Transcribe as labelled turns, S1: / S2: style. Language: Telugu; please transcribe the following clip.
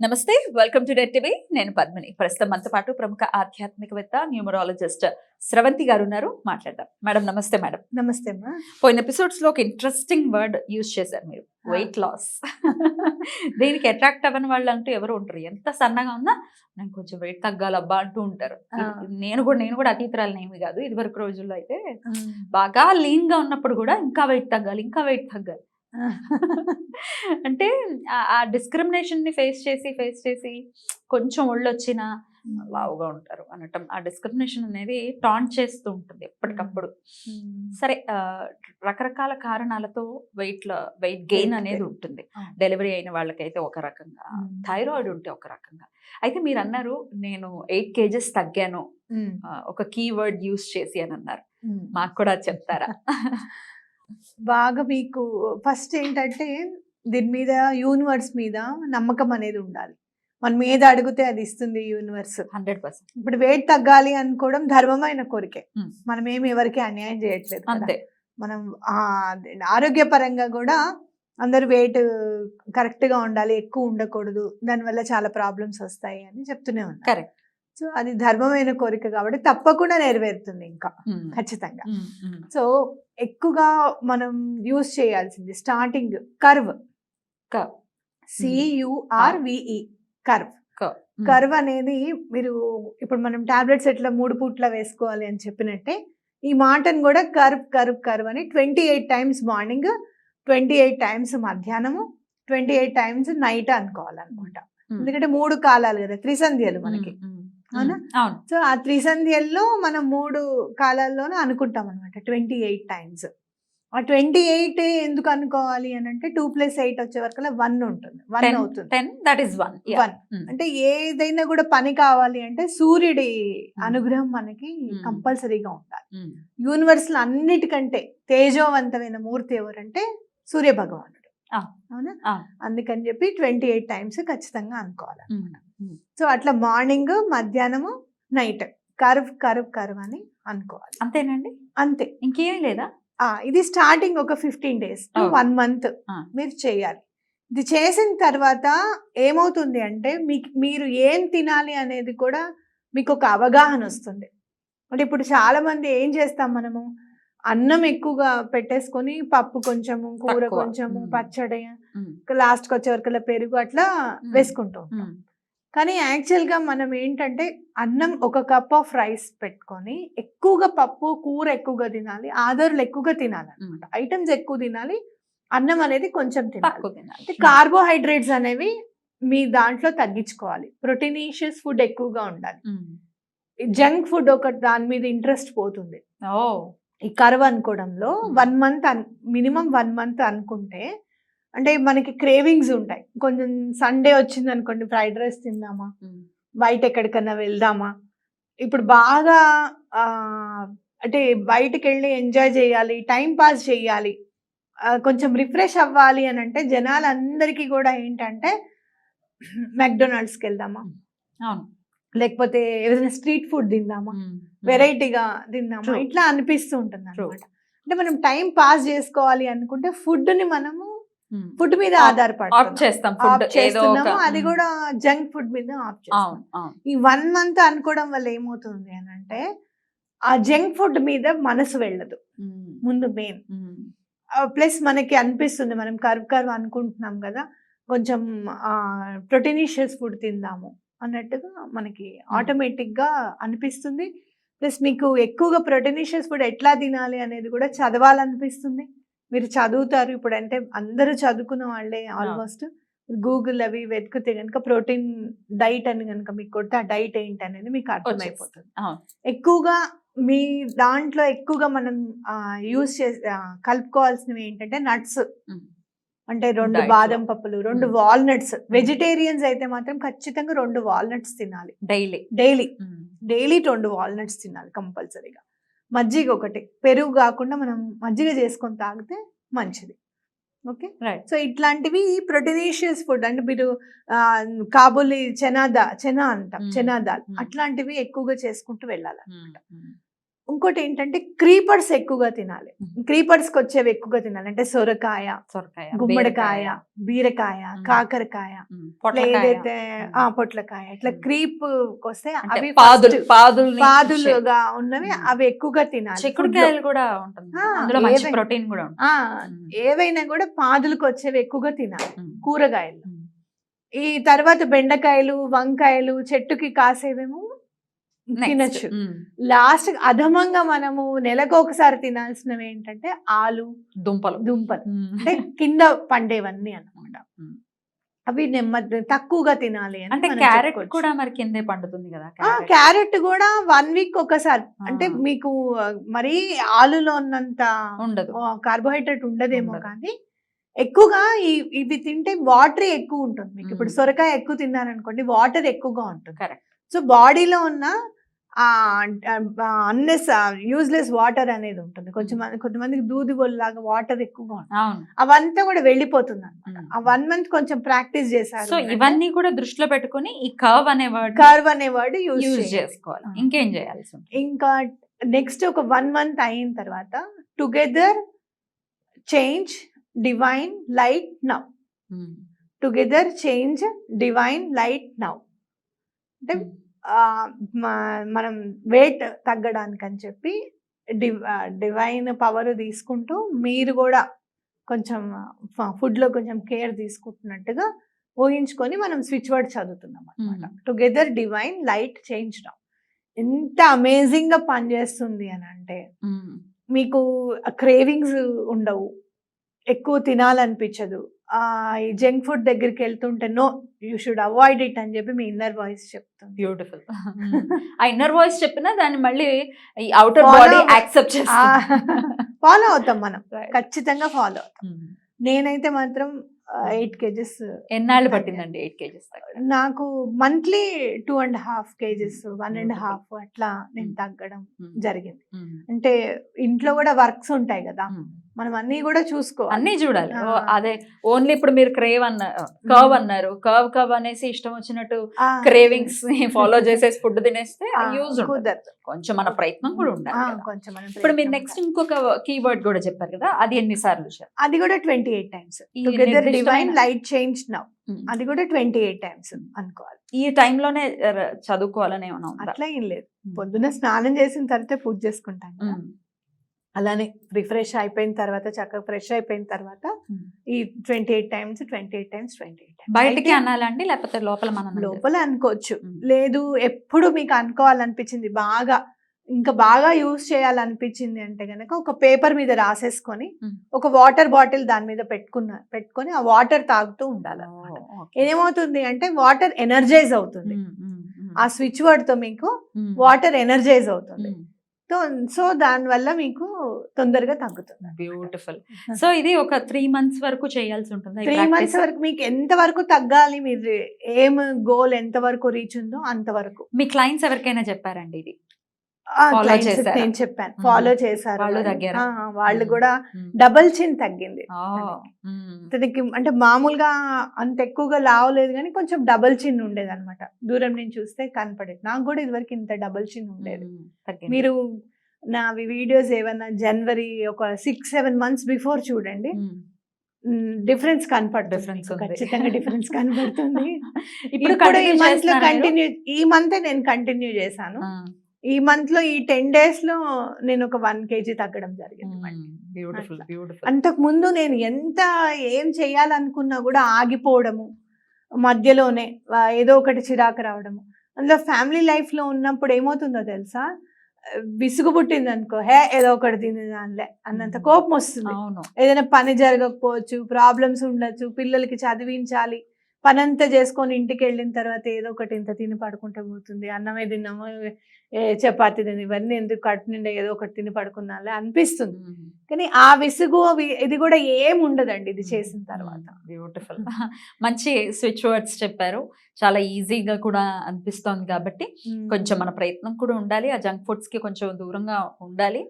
S1: నమస్తే వెల్కమ్ టు డెట్ టీవీ. నేను పద్మిని. ప్రస్తుతం మనతో పాటు ప్రముఖ ఆధ్యాత్మికవేత్త న్యూమరాలజిస్ట్ స్రవంతి గారు ఉన్నారు. మాట్లాడదాం. మేడం నమస్తే మేడం.
S2: నమస్తే అమ్మా.
S1: పోయిన ఎపిసోడ్స్లో ఒక ఇంట్రెస్టింగ్ వర్డ్ యూజ్ చేశారు మీరు. వెయిట్ లాస్ దీనికి అట్రాక్ట్ అవ్వని వాళ్ళు అంటూ ఎవరు ఉంటారు ఎంత సన్నగా ఉన్నా నేను కొంచెం వెయిట్ తగ్గాలబ్బా అంటూ ఉంటారు. నేను కూడా నేను కూడా అతీతరాలని ఏమి కాదు. ఇది వరకు రోజుల్లో అయితే బాగా లీన్గా ఉన్నప్పుడు కూడా ఇంకా వెయిట్ తగ్గాలి ఇంకా వెయిట్ తగ్గాలి. అంటే ఆ- డిస్క్రిమినేషన్ని ఫేస్ చేసి ఫేస్ చేసి కొంచెం ఒళ్ళు వచ్చిన లావుగా ఉంటారు అనటం. ఆ డిస్క్రిమినేషన్ అనేది టాంట్ చేస్తూ ఉంటుంది ఎప్పటికప్పుడు. సరే రకరకాల కారణాలతో వెయిట్ వెయిట్ గెయిన్ అనేది. ఉంటుంది. డెలివరీ అయిన వాళ్ళకైతే ఒక రకంగా. థైరాయిడ్ ఉంటే ఒక రకంగా. అయితే మీరు అన్నారు నేను ఎయిట్ కేజెస్ తగ్గాను. ఒక కీవర్డ్ యూస్ చేసి అని అన్నారు. మాకు కూడా చెప్తారా?
S2: బాగా మీకు ఫస్ట్ ఏంటంటే దీని మీద యూనివర్స్ మీద నమ్మకం అనేది ఉండాలి. మనం ఏది అడిగితే అది ఇస్తుంది యూనివర్స్.
S1: Hundred percent.
S2: ఇప్పుడు వెయిట్ తగ్గాలి అనుకోవడం ధర్మమైన కోరికే. మనం ఏమి ఎవరికి అన్యాయం చేయట్లేదు.
S1: అంతే.
S2: మనం ఆరోగ్యపరంగా కూడా అందరు వెయిట్ కరెక్ట్గా ఉండాలి ఎక్కువ ఉండకూడదు దానివల్ల చాలా ప్రాబ్లమ్స్ వస్తాయి అని చెప్తూనే ఉన్నారు.
S1: కరెక్ట్.
S2: సో అది ధర్మమైన కోరిక కాబట్టి తప్పకుండా నెరవేరుతుంది ఇంకా ఖచ్చితంగా. సో ఎక్కువగా మనం యూజ్ చేయాల్సింది starting curve.
S1: Curve.
S2: C U R V E curve. Curve అనేది మీరు ఇప్పుడు మనం టాబ్లెట్స్ ఎట్లా మూడు పూట్ల వేసుకోవాలి అని చెప్పినట్టే ఈ మాటను కూడా కర్వ్ కర్వ్ కర్వ్ అని twenty eight times morning twenty eight times మధ్యాహ్నము ట్వంటీ ఎయిట్ టైమ్స్ నైట్ అనుకోవాలన్నమాట. ఎందుకంటే మూడు కాలాలు కదా త్రిసంధ్యలు మనకి. అవునా? సో ఆ త్రిసంధ్యల్లో మనం మూడు కాలాల్లోనూ అనుకుంటాం అనమాట ట్వంటీ ఎయిట్ టైమ్స్. ఆ ట్వంటీ ఎయిట్ ఎందుకు అనుకోవాలి అని అంటే టూ ప్లస్ ఎయిట్ వచ్చే వరకు వన్ ఉంటుంది. వన్. అవుతుంది.
S1: Ten that is one.
S2: One అంటే ఏదైనా కూడా పని కావాలి అంటే సూర్యుడి అనుగ్రహం మనకి. కంపల్సరీగా ఉండాలి. యూనివర్స్లో అన్నిటికంటే తేజోవంతమైన మూర్తి ఎవరంటే సూర్య భగవానుడు
S1: ఆ.
S2: అవునా. అందుకని చెప్పి ట్వంటీ ఎయిట్ టైమ్స్ ఖచ్చితంగా అనుకోవాలి సో అట్లా మార్నింగ్ మధ్యాహ్నము నైట్ కర్వ్ కర్వ్ కర్వ్ అని అనుకోవాలి.
S1: అంతేనండి?
S2: అంతే.
S1: ఇంకేం లేదా?
S2: ఇది స్టార్టింగ్ ఒక ఫిఫ్టీన్ డేస్. One month. మీరు చేయాలి. ఇది చేసిన తర్వాత ఏమవుతుంది అంటే మీకు మీరు ఏం తినాలి అనేది కూడా మీకు ఒక అవగాహన వస్తుంది. అంటే ఇప్పుడు చాలా మంది ఏం చేస్తాం మనము? అన్నం ఎక్కువగా పెట్టేసుకొని పప్పు కొంచెము కూర. కొంచెము. పచ్చడి లాస్ట్కి వచ్చే వరకు పెరుగు అట్లా. వేసుకుంటూ ఉంటాం. కానీ యాక్చువల్గా మనం ఏంటంటే అన్నం ఒక కప్ ఆఫ్ రైస్ పెట్టుకొని ఎక్కువగా పప్పు కూర ఎక్కువగా తినాలి ఆదరులు ఎక్కువగా తినాలి అనమాట ఐటమ్స్ ఎక్కువ తినాలి అన్నం అనేది కొంచెం తినాలి. కార్బోహైడ్రేట్స్ అనేవి మీ దాంట్లో తగ్గించుకోవాలి. ప్రోటీనిషియస్ ఫుడ్ ఎక్కువగా ఉండాలి. జంక్ ఫుడ్ ఒక దాని మీద ఇంట్రెస్ట్ పోతుంది. ఈ curve అనుకోవడంలో. One month minimum one month అనుకుంటే అంటే మనకి క్రేవింగ్స్ ఉంటాయి. కొంచెం సండే వచ్చింది అనుకోండి ఫ్రైడ్ రైస్ తిందామా. బయట ఎక్కడికన్నా వెళ్దామా? ఇప్పుడు బాగా అంటే బయటకు వెళ్ళి ఎంజాయ్ చేయాలి టైం పాస్ చేయాలి కొంచెం రిఫ్రెష్ అవ్వాలి అని అంటే జనాలందరికీ కూడా ఏంటంటే మెక్డొనాల్డ్స్కి వెళ్దామా?
S1: అవును.
S2: లేకపోతే ఏదైనా స్ట్రీట్ ఫుడ్ తిందామా. వెరైటీగా
S1: True.
S2: ఇట్లా అనిపిస్తూ ఉంటుంది. అనమాట అంటే మనం టైం పాస్ చేసుకోవాలి అనుకుంటే ఫుడ్ని మనము. ఫుడ్ మీద
S1: Opt-
S2: ఆధారపడుతున్నాం
S1: ఆప్ట్ చేస్తాం ఫుడ్
S2: ఆప్
S1: ఏదో ఒక
S2: చేస్తున్నాము అది. కూడా జంక్ ఫుడ్ మీద ఆప్ చేస్తాం ఈ వన్ మంత్ అనుకోవడం వల్ల ఏమవుతుంది అని అంటే ఆ జంక్ ఫుడ్ మీద మనసు వెళ్ళదు. ముందు మెయిన్. ప్లస్ మనకి అనిపిస్తుంది మనం కర్వ్ కర్వ్ అనుకుంటున్నాం కదా కొంచెం ప్రోటీనిషియస్ ఫుడ్ తిందాము అన్నట్టుగా మనకి ఆటోమేటిక్గా అనిపిస్తుంది ప్లస్ మీకు ఎక్కువగా ప్రోటీనిషియస్ ఫుడ్ ఎట్లా తినాలి అనేది కూడా చదవాలనిపిస్తుంది. మీరు చదువుతారు ఇప్పుడు అంటే అందరూ చదువుకున్న వాళ్ళే ఆల్మోస్ట్. గూగుల్ అవి వెతికితే కనుక ప్రోటీన్ డైట్ అని కనుక మీకు కొడితే ఆ డైట్ ఏంటి అనేది మీకు అర్థమైపోతుంది. ఎక్కువగా మీ దాంట్లో ఎక్కువగా మనం యూస్ చేసే కలుపుకోవాల్సినవి ఏంటంటే నట్స్. అంటే రెండు. బాదం పప్పులు రెండు. వాల్నట్స్ వెజిటేరియన్స్ అయితే మాత్రం ఖచ్చితంగా రెండు వాల్నట్స్ తినాలి
S1: డైలీ
S2: డైలీ. డైలీ రెండు వాల్నట్స్ తినాలి కంపల్సరీగా మజ్జిగ ఒకటి పెరుగు కాకుండా మనం మజ్జిగ చేసుకొని తాగితే మంచిది ఓకే
S1: రైట్
S2: సో ఇట్లాంటివి ప్రొటీనిషియస్ ఫుడ్ అంటే మీరు కాబూలి చెనాదా చెనా అంటాం
S1: Mm.
S2: చెనాదాల్. అట్లాంటివి ఎక్కువగా చేసుకుంటూ వెళ్ళాలి
S1: ఉమ్. ఉమ్.
S2: ఇంకోటి ఏంటంటే క్రీపర్స్ ఎక్కువగా తినాలి క్రీపర్స్కి వచ్చేవి ఎక్కువగా తినాలి అంటే సొరకాయ
S1: సొరకాయ
S2: గుమ్మడికాయ బీరకాయ. కాకరకాయ ఏదైతే ఆ పొట్లకాయ ఇట్లా. క్రీప్ వస్తే అవి
S1: పాదులు
S2: పాదులుగా ఉన్నవి. అవి ఎక్కువగా తినాలి.
S1: చిక్కుడుకాయలు కూడా ఉంటుంది ప్రోటీన్ కూడా.
S2: ఏవైనా కూడా పాదులకు వచ్చేవి ఎక్కువగా తినాలి కూరగాయలు. ఈ తర్వాత బెండకాయలు వంకాయలు చెట్టుకి కాసేవేమో. తినచ్చు లాస్ట్ అధమంగా మనము నెలకు ఒకసారి తినాల్సినవి ఏంటంటే ఆలు
S1: దుంపలు
S2: దుంపలు. అంటే కింద పండేవన్నీ అన్నమాట
S1: మ్మ్.
S2: అవి నెమ్మది తక్కువగా తినాలి
S1: అంటే క్యారెట్. కూడా మరి కిందే పండుతుంది కదా.
S2: క్యారెట్ కూడా వన్ వీక్ ఒకసారి అంటే. మీకు మరీ ఆలులో ఉన్నంత
S1: ఉండదు
S2: కార్బోహైడ్రేట్ ఉండదేమో
S1: ఉండదు.
S2: కానీ ఎక్కువగా ఈ- ఇవి తింటే వాటర్ ఎక్కువ ఉంటుంది మీకు ఇప్పుడు. సొరకాయ ఎక్కువ తిన్నారనుకోండి వాటర్ ఎక్కువగా ఉంటుంది
S1: కరెక్ట్
S2: సో బాడీలో ఉన్న అన్నెస్ యూజ్లెస్ వాటర్ అనేది ఉంటుంది. కొంచెం మంది- కొంతమందికి దూది లాగా వాటర్ ఎక్కువగా ఉంటుంది. అవంతా కూడా వెళ్ళిపోతుంది అనమాట. ఆ వన్ మంత్ కొంచెం ప్రాక్టీస్ చేశారు
S1: సో ఇవన్నీ కూడా దృష్టిలో పెట్టుకొని ఈ కర్వ్ అనే వర్డ్
S2: కర్వ్ అనే వర్డ్ యూజ్ చేయాలి.
S1: చేసుకోవాలి. ఇంకేం చేయాల్సి ఉంటుంది?
S2: ఇంకా నెక్స్ట్ ఒక వన్ మంత్ అయిన తర్వాత together change divine light now
S1: um.
S2: Together change divine light now అంటే మనం వెయిట్ తగ్గడానికి అని చెప్పి డివ్ డివైన్ పవర్ తీసుకుంటూ మీరు కూడా కొంచెం ఫుడ్లో కొంచెం కేర్ తీసుకుంటున్నట్టుగా ఊహించుకొని మనం స్విచ్ వర్డ్ చదువుతున్నాం అనమాట. Together divine light change now ఎంత అమేజింగ్గా పనిచేస్తుంది అని అంటే. మీకు క్రేవింగ్స్ ఉండవు ఎక్కువ తినాలనిపించదు. ఆ ఈ జంక్ ఫుడ్ దగ్గరికి వెళ్తుంటే no you should avoid it అని చెప్పి మీ ఇన్నర్ వాయిస్ చెప్తుంది.
S1: బ్యూటిఫుల్. ఆ ఇన్నర్ వాయిస్ చెప్పినా దాన్ని మళ్ళీ ఈ అవుటర్ బాడీ యాక్సెప్ట్ చేస్తుంది.
S2: ఫాలో అవుతాం మనం. ఖచ్చితంగా ఫాలో అవుతాం. నేనైతే మాత్రం ఎయిట్ కేజెస్
S1: ఎన్నాళ్ళు పట్టిందండి ఎయిట్ కేజెస్
S2: నాకు monthly two and half kgs one and. Half అట్లా నేను. తగ్గడం జరిగింది. అంటే ఇంట్లో కూడా వర్క్స్ ఉంటాయి కదా. మనం అన్ని కూడా చూసుకోవాలి.
S1: అన్నీ చూడాలి. అదే ఓన్లీ ఇప్పుడు మీరు క్రేవ్ అన్నారు కర్వ్ అన్నారు. కర్వ్ కర్వ్ అనేసి ఇష్టం వచ్చినట్టు క్రేవింగ్స్ ఫాలో చేసేసి ఫుడ్ తినేస్తే యూజ్ కొంచెం మన ప్రయత్నం కూడా ఉండాలి.
S2: కొంచెం
S1: ఇప్పుడు మీరు నెక్స్ట్ ఇంకొక కీవర్డ్ కూడా చెప్పారు కదా అది ఎన్నిసార్లు చెప్పారు?
S2: అది కూడా twenty eight times together divine light change now. అది కూడా ట్వంటీ ఎయిట్ టైమ్స్ అనుకోవాలి.
S1: ఈ టైంలోనే చదువుకోవాలని ఏమైనా ఉందా?
S2: అట్లా ఏం లేదు. పొద్దున్న స్నానం చేసిన తర్వాత పూజ చేసుకుంటాం కదా.
S1: ఉమ్.
S2: అలానే రిఫ్రెష్ అయిపోయిన తర్వాత చక్కగా ఫ్రెష్ అయిపోయిన తర్వాత. ఈ twenty eight times twenty eight times twenty eight
S1: బయటికి అనాలండి లేకపోతే లోపల మనం
S2: లోపల అనుకోవచ్చు. లేదు ఎప్పుడు మీకు అనుకోవాలనిపించింది బాగా ఇంకా బాగా యూస్ చేయాలనిపించింది అంటే గనక ఒక పేపర్ మీద రాసేసుకొని. ఒక వాటర్ బాటిల్ దాని మీద పెట్టుకున్న పెట్టుకొని ఆ వాటర్ తాగుతూ ఉండాలి. ఏమవుతుంది అంటే వాటర్ ఎనర్జైజ్ అవుతుంది. ఆ స్విచ్ వర్డ్తో మీకు. వాటర్ ఎనర్జైజ్ అవుతుంది. సో సో దాని వల్ల మీకు తొందరగా తగ్గుతుంది
S1: బ్యూటిఫుల్. సో ఇది ఒక త్రీ మంత్స్ వరకు చేయాల్సి ఉంటుంది
S2: త్రీ మంత్స్ వరకు మీకు ఎంత వరకు తగ్గాలి? మీరు ఏం గోల్ ఎంత వరకు రీచ్ ఉందో అంతవరకు
S1: మీ క్లయింట్స్ ఎవరికైనా చెప్పారండి ఇది?
S2: నేను చెప్పాను. ఫాలో చేశారు
S1: వాళ్ళు.
S2: కూడా. డబల్ చిన్ తగ్గింది తనకి. అంటే మామూలుగా అంత ఎక్కువగా లావలేదు కానీ కొంచెం డబల్ చిన్ ఉండేది అనమాట దూరం నుంచి చూస్తే కనపడేది నాకు కూడా ఇదివరకు ఇంత డబల్ చిన్ ఉండేది. మీరు నా వీడియోస్ ఏమన్నా జనవరి ఒక సిక్స్ సెవెన్ మంత్స్ బిఫోర్ చూడండి. డిఫరెన్స్ కనపడుతుంది.
S1: ఉంది.
S2: ఖచ్చితంగా డిఫరెన్స్ కనపడుతుంది
S1: ఇప్పుడు
S2: ఈ
S1: మంత్లో?
S2: కంటిన్యూ ఈ మంత్ నేను కంటిన్యూ చేశాను ఈ మంత్లో ఈ టెన్ డేస్లో నేను ఒక వన్ కేజీ తగ్గడం జరిగింది అంతకు ముందు నేను ఎంత ఏం చేయాలనుకున్నా కూడా ఆగిపోవడము మధ్యలోనే ఏదో ఒకటి చిరాకు రావడము. అందులో ఫ్యామిలీ లైఫ్లో ఉన్నప్పుడు ఏమవుతుందో తెలుసా? విసుగు పుట్టింది అనుకో హే ఏదో ఒకటి తినేదానిలే అన్నంత
S1: మ్మ్.
S2: కోపం వస్తుంది. ఏదైనా పని జరగకపోవచ్చు ప్రాబ్లమ్స్ ఉండొచ్చు పిల్లలకి చదివించాలి పని అంతా చేసుకొని ఇంటికి వెళ్ళిన తర్వాత ఏదో ఒకటి ఇంత తిని పడుకుంటే పోతుంది అన్నమే తిన్నాము చపాతి తిని ఇవన్నీ ఎందుకు కడుపు నిండా ఏదో ఒకటి తిని పడుకున్నాలే అనిపిస్తుంది. కానీ ఆ విసుగు ఇది కూడా ఏం ఉండదండి ఇది చేసిన తర్వాత.
S1: బ్యూటిఫుల్ మంచి స్విచ్ వర్డ్స్ చెప్పారు. చాలా ఈజీగా కూడా అనిపిస్తోంది కాబట్టి కొంచెం మన ప్రయత్నం కూడా ఉండాలి. ఆ జంక్ ఫుడ్స్కి కొంచెం దూరంగా ఉండాలి.